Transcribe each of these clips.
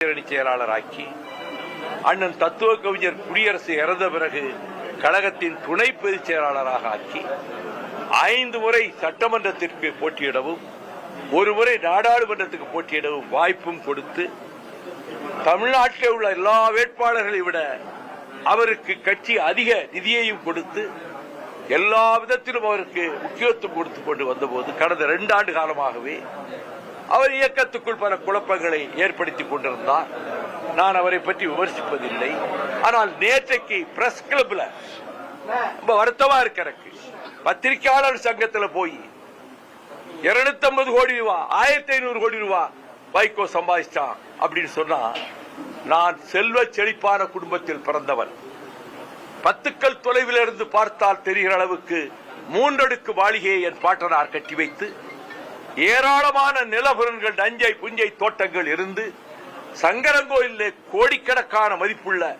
அணி செயலாளராக்கி அண்ணன் தத்துவ கவிஞர் குடியரசு இறந்த பிறகு கழகத்தின் துணை பொதுச் செயலாளராக ஆக்கி ஐந்து முறை சட்டமன்றத்திற்கு போட்டியிடவும் ஒரு முறை நாடாளுமன்றத்துக்கு போட்டியிடவும் வாய்ப்பும் கொடுத்து தமிழ்நாட்டில் உள்ள எல்லா வேட்பாளர்களை விட அவருக்கு கட்சி அதிக நிதியையும் கொடுத்து எல்லா விதத்திலும் அவருக்கு முக்கியத்துவம் கொடுத்து கொண்டு வந்தபோது கடந்த ரெண்டு ஆண்டு காலமாகவே அவர் இயக்கத்துக்குள் பல குழப்பங்களை ஏற்படுத்தி கொண்டிருந்தார். நான் அவரை பற்றி விமர்சிப்பதில்லை. ஆனால் நேற்றைக்கு பிரஸ் கிளப்ல ரொம்ப வருத்தமா இருக்கு எனக்கு. பத்திரிகையாளர் சங்கத்துல போய் இருநூத்தி ஐம்பது கோடி ரூபா ஆயிரத்தி ஐநூறு கோடி ரூபா வைகோ சம்பாதிச்சான் அப்படின்னு சொன்னா நான் செல்வ செழிப்பான குடும்பத்தில் பிறந்தவன். பத்துக்கள் தொலைவில் இருந்து பார்த்தால் தெரிகிற அளவுக்கு மூன்றடுக்கு மாளிகையை என் பாட்டனார் கட்டி வைத்து ஏராளமான நிலபுரன்கள் நஞ்சை புஞ்சை தோட்டங்கள் இருந்து சங்கரங்கோயிலே கோடிக்கணக்கான மதிப்புள்ள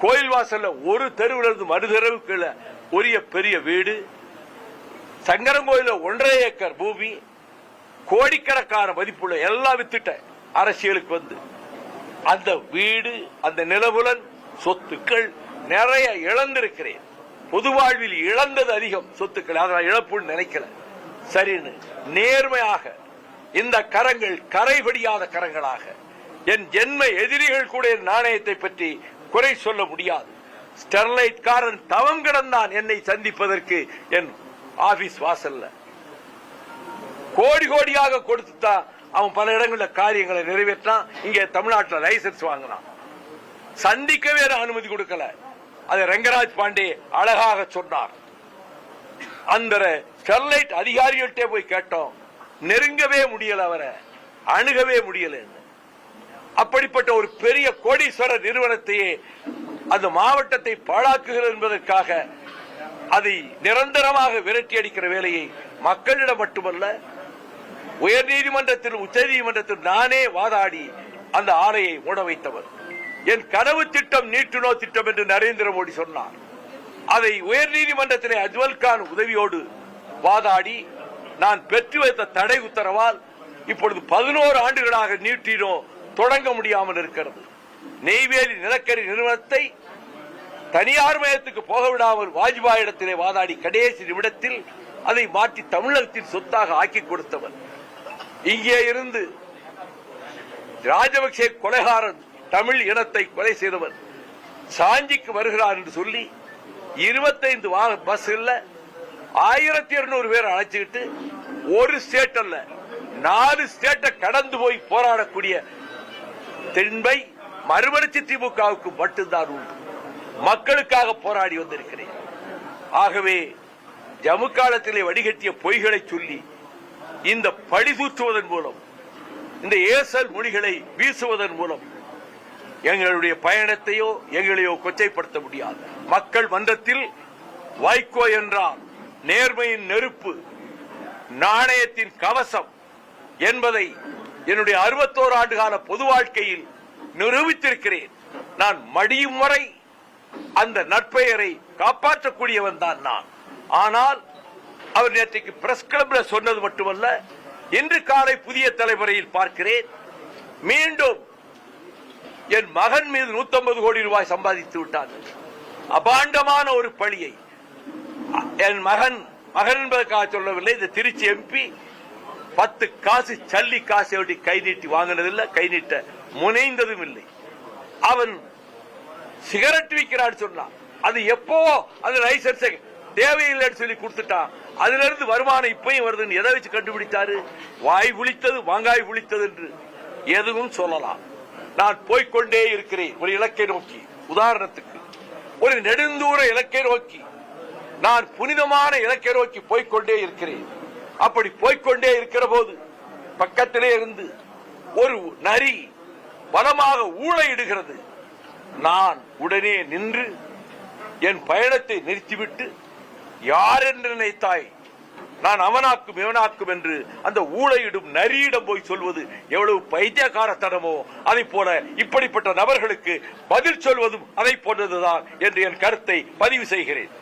கோயில் வாசல்ல ஒரு தெருவில் இருந்து மறு தெருவுக்கு உரிய பெரிய வீடு சங்கரங்கோயில ஒன்றரை ஏக்கர் பூமி கோடிக்கணக்கான மதிப்புள்ள எல்லாம் வித்துட்ட அரசியலுக்கு வந்து அந்த வீடு அந்த நிலபுலன் சொத்துக்கள் நிறைய இழந்திருக்கிறேன். பொது வாழ்வில் இழந்தது அதிகம் சொத்துக்கள். அதை இழப்புன்னு நினைக்கல. சரின்னு நேர்மையாக இந்த கரங்கள் கரைபடியாத கரங்களாக என் ஜென்ம எதிரிகள் கூட நாணயத்தை பற்றி குறை சொல்ல முடியாது. ஸ்டெர்லைட் காரன் தவம் கிடந்தான் என்னை சந்திப்பதற்கு என் ஆபீஸ் வாசல்ல. கோடி கோடியாக கொடுத்துதான் அவன் பல இடங்களில் காரியங்களை நிறைவேற்றான் இங்க தமிழ்நாட்டில் லைசன்ஸ் வாங்கினான் சந்திக்கவே நான் அனுமதி கொடுக்கல. அதை ரங்கராஜ் பாண்டே அழகாக சொன்னார். அந்த ஸ்டெர்லைட் அதிகாரிகள்கிட்டே போய் கேட்டோம். நெருங்கவே முடியல அவரை. அணுகவே முடியல. அப்படிப்பட்ட ஒரு பெரிய கோடீஸ்வர நிறுவனத்தையே அந்த மாவட்டத்தை பாழாக்குகிறது என்பதற்காக அதை நிரந்தரமாக விரட்டி அடிக்கிற வேலையை மக்களிடம் மட்டுமல்ல உயர் நீதிமன்றத்தில் உச்ச நீதிமன்றத்தில் நானே வாதாடி அந்த ஆலையை மூட வைத்தவர். என் கனவு திட்டம் நீட்டுநோ திட்டம் என்று நரேந்திர மோடி சொன்னார். அதை உயர் நீதிமன்றத்திலே கான் உதவியோடு வாதாடி நான் பெற்று வைத்த தடை உத்தரவால் இப்பொழுது பதினோரு ஆண்டுகளாக நீட்டினோம் தொடங்க முடியாமல் இருக்கிறது. நெய்வேலி நிலக்கரி நிறுவனத்தை தனியார் மயத்துக்கு போக விடாமல் வாஜ்பாய் இடத்திலே வாதாடி கடைசி நிமிடத்தில் அதை மாற்றி தமிழகத்தின் சொத்தாக ஆக்கி கொடுத்தவர். இங்கே இருந்து ராஜபக்சே கொலைகாரன் தமிழ் இனத்தை கொலை செய்தவர். சாஞ்சிக்கு வருகிறார் என்று சொல்லி இருபத்தைந்து பஸ் இல்லை ஆயிரத்தி இருநூறு பேர் அழைச்சுக்கிட்டு ஒரு ஸ்டேட் அல்ல நாலு ஸ்டேட்டை கடந்து போய் போராடக்கூடிய தென்பை மறுமலர்ச்சி திமுகவுக்கு மட்டும்தான் உண்டு. மக்களுக்காக போராடி வந்திருக்கிறேன். ஆகவே ஜம்மு காலத்திலே வடிகட்டிய பொய்களை சொல்லி இந்த பழி தூற்றுவதன் மூலம் இந்த ஏசல் மொழிகளை வீசுவதன் மூலம் எங்களுடைய பயணத்தையோ எங்களையோ கொச்சைப்படுத்த முடியாது. மக்கள் மன்றத்தில் வைகோ என்றால் நேர்மையின் நெருப்பு நாணயத்தின் கவசம் என்பதை என்னுடைய அறுபத்தோரு ஆண்டு கால பொது வாழ்க்கையில் நிரூபித்திருக்கிறேன். நான் மடியும் வரை அந்த நற்பெயரை காப்பாற்றக்கூடியவன் தான் நான். ஆனால் அவர் நேற்றைக்கு பிரஸ் கிளப்ல சொன்னது மட்டுமல்ல இன்று காலை புதிய தலைமுறையில் பார்க்கிறேன் மீண்டும் என் மகன் மீது 150 கோடி ரூபாய் சம்பாதித்து விட்டார்கள். அபாண்டமான ஒரு பழியை என் மகன் மகன் என்பதற்காக சொல்லவில்லை. இந்த திருச்சி எம்பி பத்து காசு சல்லி காசு எப்படி கை நீட்டி வாங்கினதில்லை. கை நீட்ட முனைந்ததும் இல்லை. அவன் சிகரெட் விற்கிறான்னு சொன்னான். அது எப்போ அது லைசன்ஸ் தேவையில்லைன்னு சொல்லி கொடுத்துட்டான். அதுல இருந்து வருமானம் இப்பயும் வருதுன்னு எதை வச்சு கண்டுபிடித்தாரு? வாய் புளித்தது வாங்காய் புளித்தது என்று எதுவும் சொல்லலாம். நான் போய்க்கொண்டே இருக்கிறேன் ஒரு இலக்கை நோக்கி. உதாரணத்துக்கு ஒரு நெடுந்தூர இலக்கை நோக்கி. நான் புனிதமான இலக்கை நோக்கி போய்க்கொண்டே இருக்கிறேன். அப்படி போய்கொண்டே இருக்கிற போது பக்கத்திலே இருந்து ஒரு நரி பலமாக ஊழையிடுகிறது. நான் உடனே நின்று என் பயணத்தை நிறுத்திவிட்டு யார் என்று நினைத்தாய்? நான் அவனாக்கும் இவனாக்கும் என்று அந்த ஊழையிடும் நரியிடம் போய் சொல்வது எவ்வளவு பைத்தியக்காரத்தனமோ அதை போல இப்படிப்பட்ட நபர்களுக்கு பதில் சொல்வதும் அதை போன்றதுதான் என்று என் கருத்தை பதிவு செய்கிறேன்.